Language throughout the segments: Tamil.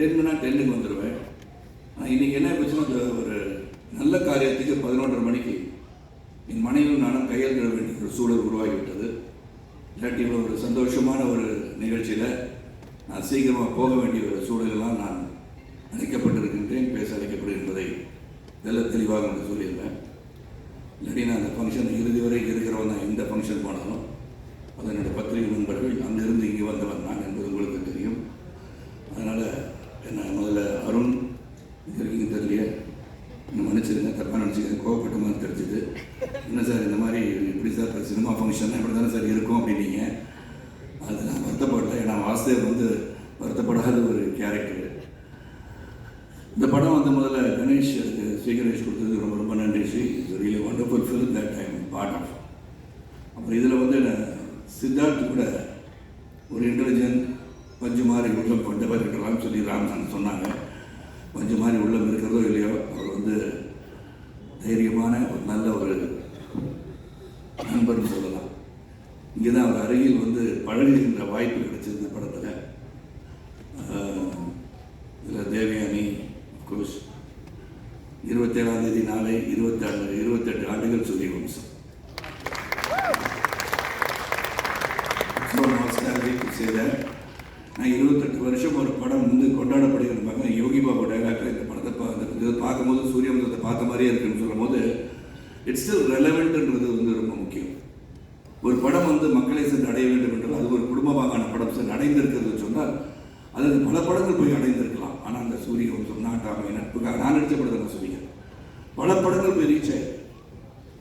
டென்னுனா டென்னுக்கு வந்துடுவேன் ஆனால் இன்றைக்கி என்ன பிரச்சனை ஒரு நல்ல காரியத்துக்கு பதினொன்றரை மணிக்கு என் மனைவியும் நானும் கையெழுத்திட வேண்டிய ஒரு சூழல் உருவாகிவிட்டது. இல்லாட்டி இவ்வளோ ஒரு சந்தோஷமான ஒரு நிகழ்ச்சியில் நான் சீக்கிரமாக போக வேண்டிய ஒரு சூழலெல்லாம் நான் அழைக்கப்பட்டிருக்கின்றேன் பேச அழைக்கப்படும் என்பதை தெல்ல தெளிவாக நான் சொல்லியிருந்தேன். இல்லாட்டி நான் அந்த ஃபங்க்ஷன் இறுதி வரை இருக்கிறவன் நான் எந்த ஃபங்க்ஷன் போனாலும் அதனுடைய பத்திரிகை நண்பர்கள் அங்கிருந்து இங்கே வந்தவன் நான் என்பது உங்களுக்கு தெரியும் அதனால் என்ன முதல்ல அருண் இங்கே இருக்கீங்க தெரியலையே இன்னும் மன்னிச்சிருங்க தப்பாக நினச்சிக்கிறேன் கோவப்பட்ட மாதிரி தெரிஞ்சுது என்ன சார் இந்த மாதிரி இப்படி சார் சினிமா ஃபங்க்ஷன் இப்படி தானே சார் இருக்கும் அப்படின்னீங்க. அது நான் வருத்தப்படல. ஏன்னா வாசுதேவ் வந்து வருத்தப்படாத ஒரு கேரக்டர் இந்த படம் வந்து முதல்ல கணேஷ் எனக்கு ஸ்ரீ கணேஷ் ரொம்ப ரொம்ப நன்றி Sri. Really wonderful film that time part of அப்புறம் இதில் வந்து நான் சித்தார்த் கூட ஒரு இன்டெலிஜென்ட் பஞ்சு மாதிரி உள்ளம் கொண்டவர் இருக்கலாம் சொல்லி ராமநாதன் சொன்னாங்க. பஞ்சு மாதிரி உள்ளம் இருக்கிறதோ இல்லையோ அவர் வந்து தைரியமான ஒரு நல்ல நண்பர்னு சொல்லலாம் இங்கே தான் அவர் அருகில் வந்து பழகுகின்ற வாய்ப்பு கிடைச்சது இந்த படத்தில் இதில் தேவயானி கோஷ் இருபத்தேழாம் தேதி நாளை இருபத்தாண்டு இருபத்தெட்டு ஆண்டுகள் சூரிய வம்சம். செய்த செய்தேன். நான் இருபத்தெட்டு வருஷம் ஒரு படம் வந்து கொண்டாடப்படுகிற பாருங்க யோகி பாபு டைலாக்ல இந்த படத்தை பா பார்க்கும்போது சூரியவம்சத்தை பார்த்த மாதிரியே இருக்குன்னு சொல்லும்போது இட்ஸ் ஸ்டில் ரெலவெண்ட்ன்றது வந்து ரொம்ப முக்கியம். ஒரு படம் வந்து மக்களை சென்று அடைய வேண்டும் என்றால் அது ஒரு குடும்பமாகான படம் சென்று அடைந்திருக்கிறது சொன்னால் அது பல படங்கள் போய் அடைந்திருக்கலாம். ஆனால் அந்த சூரிய வம்சம் நாட்டாமை நட்புக்காக நான் நடித்த படத்தை நான் சொல்லிக்கிறேன் பல படங்கள் போய் ரீச் ஆயிருக்கு.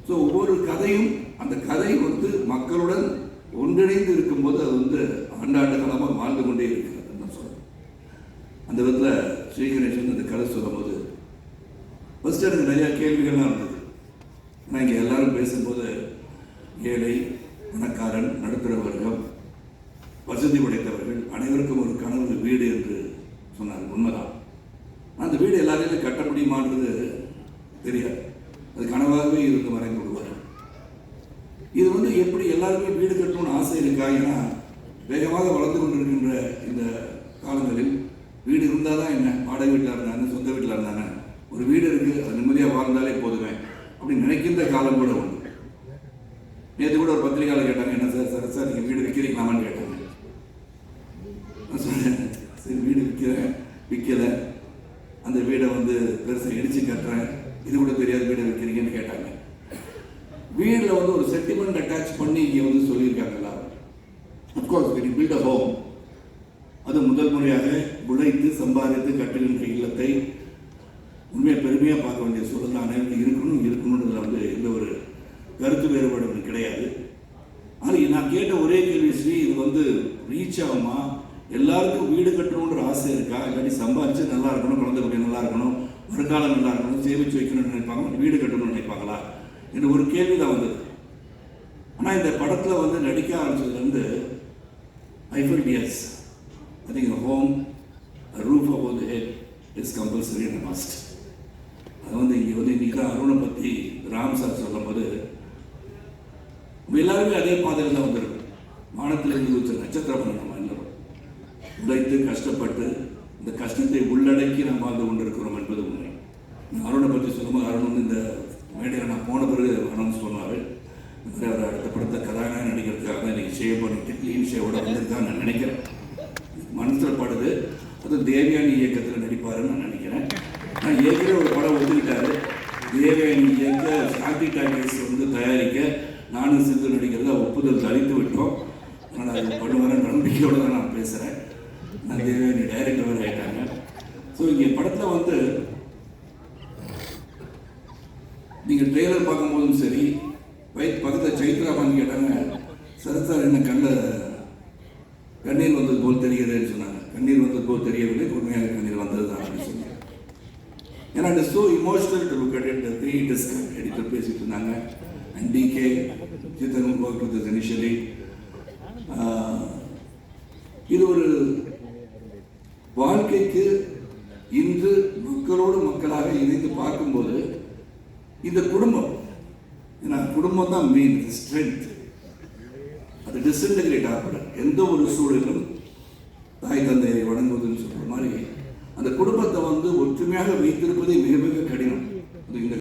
ஸோ ஒவ்வொரு கதையும் அந்த கதை வந்து மக்களுடன் ஒன்றிணைந்து இருக்கும்போது அது வந்து ஆண்டாண்டு காலமாக வாழ்ந்து கொண்டே இருக்கிறது நான் சொல்கிறேன் அந்த விதத்தில் ஸ்ரீகணேசன் அந்த கதை சொல்லும்போது ஃபஸ்ட்டு எனக்கு நிறையா கேள்விகள்லாம் இருந்தது. ஆனால் இங்கே எல்லாரும் பேசும்போது ஏழை பணக்காரன் நடுத்தர வர்க்கம் வசதி படைத்தவர்கள் அனைவருக்கும் ஒரு கனவு வீடு என்று சொன்னார். உண்மைதான். அந்த வீடு எல்லாரையும் கட்ட முடியுமான்றது தெரியாது. அது கனவாகவே இருந்து மறைந்து விடுவார். இது வந்து எப்படி எல்லாருமே வீடு கட்டணும்னு ஆசை இருக்கா? ஏன்னா வேகமாக வளர்ந்து கொண்டிருக்கின்ற இந்த காலங்களில் வீடு இருந்தால் தான் என்ன? வாடகை வீட்டில் இருந்தாங்க சொந்த வீட்டில் இருந்தாங்க ஒரு வீடு இருக்குது அது நிம்மதியாக வாழ்ந்தாலே போதுமே. அப்படின்னு நினைக்கின்ற காலம் கூட உண்டு. நேற்று கூட ஒரு பத்திரிகையாளர் கேட்டாங்க என்ன சார் சார் சார் நீங்கள் வீடு விற்கிறீங்களாமான்னு கேட்டாங்க. நான் சொன்னேன் சரி வீடு விற்கிறேன் விற்கலை அந்த வீடை வந்து பெருசாக இடிச்சு கட்டுறேன். இது கூட தெரியாத வீடை விற்கிறீங்கன்னு கேட்டாங்க. வீட்டில் வந்து ஒரு செட்டில்மெண்ட் அட்டாச் பண்ணி இங்கே வந்து சொல்லியிருக்காங்க எல்லாரும் of course when build a home அது முதல் முறையாக உழைத்து சம்பாதித்து கட்டுகின்ற இல்லத்தை உண்மையை பெருமையாக பார்க்க வேண்டிய சூழல் அனைவரும் இருக்கணும் இருக்கணுன்றதுல வந்து எந்த ஒரு கருத்து வேறுபாடு கிடையாது. ஆனால் நான் கேட்ட ஒரே கேள்வி ஸ்ரீ இது வந்து ரீச் ஆகுமா? எல்லாருக்கும் வீடு கட்டணுன்ற ஆசை இருக்கா? இல்லாட்டி சம்பாதிச்சு நல்லா இருக்கணும் குழந்தை குட்டி நல்லா இருக்கணும் வருங்காலம் நல்லா இருக்கணும் சேமிச்சு வைக்கணும்னு நினைப்பாங்க வீடு கட்டணும்னு நினைப்பாங்களா? என்ற ஒரு கேள்வி தான் வந்தது. ஆனால் இந்த படத்தில் வந்து நடிக்க ஆரம்பிச்சதுலேருந்து I dears I think home roof above head head is compulsory and must வந்து இங்கே வந்து இன்றைக்கி அருணை பற்றி ராம் சார் சொல்லும்போது எல்லாருமே அதே பாதையில் தான் வந்திருக்கும். வானத்தில் இருந்து வச்ச நட்சத்திரம் நம்ம எல்லாரும் உழைத்து கஷ்டப்பட்டு இந்த கஷ்டத்தை உள்ளடக்கி நாம் வாழ்ந்து கொண்டிருக்கிறோம் என்பது உண்மை. அருணை பற்றி சொல்லும்போது அருண் வந்து இந்த மேடையில் நான் போன பிறகு அனௌன்ஸ் சொன்னார். அவர் அடுத்த படத்தை கதாநாயகன் நடிக்கிறதுக்காக தான் இன்றைக்கி ஷேவ் பண்ணிட்டு க்ளீன் ஷேவோட வந்திருக்கான்னு நான் நினைக்கிறேன். மனசில் படுது. அது தேவியான இயக்கத்தில் நடிப்பாருன்னு நான் நினைக்கிறேன். ஏற்கனவே ஒரு படம் ஒத்துக்கிட்டாரு தேவயானி இயக்க சாந்தி டாக்கீஸ் வந்து தயாரிக்க நானும் சிந்து நடிக்கிறத ஒப்புதல் அளித்து விட்டோம். அதனால் அது பண்ணுவார நம்பிக்கையோடு தான் நான் பேசுகிறேன் நான் தேவயானி டைரக்டர் வேறு ஆகிட்டாங்க ஸோ இங்கே படத்தில் வந்து நீங்கள் ட்ரெய்லர் பார்க்கும்போதும் சரி வயிற்று பக்கத்தில் சைத்ரா பண்ணி கேட்டாங்க சரத்தார் என்ன கண்ணில் கண்ணீர் வந்தது போல் தெரிகிறதுன்னு சொன்னாங்க. கண்ணீர் வந்தது போல் தெரியவில்லை உண்மையாக கண்ணீர் வந்தது தான் அப்படின்னு சொன்னாங்க ஏன்னா it so emotional to look at it three discuss editor பேசிட்டு இருந்தாங்க and DK Jithan work with initially இது ஒரு வாழ்க்கைக்கு இன்று மக்களோடு மக்களாக இணைந்து பார்க்கும்போது இந்த குடும்பம் ஏன்னா குடும்பம் தான் மெயின் ஸ்ட்ரென்த் அது டிஸ்இன்டகிரேட் ஆகப்படும் எந்த ஒரு சூழலும் தாய் தந்தையை விட சொல்கிற மாதிரி அந்த குடும்பத்தை வந்து ஒற்றுமையாக வைத்திருப்பதே மிக மிக கடினம். இந்த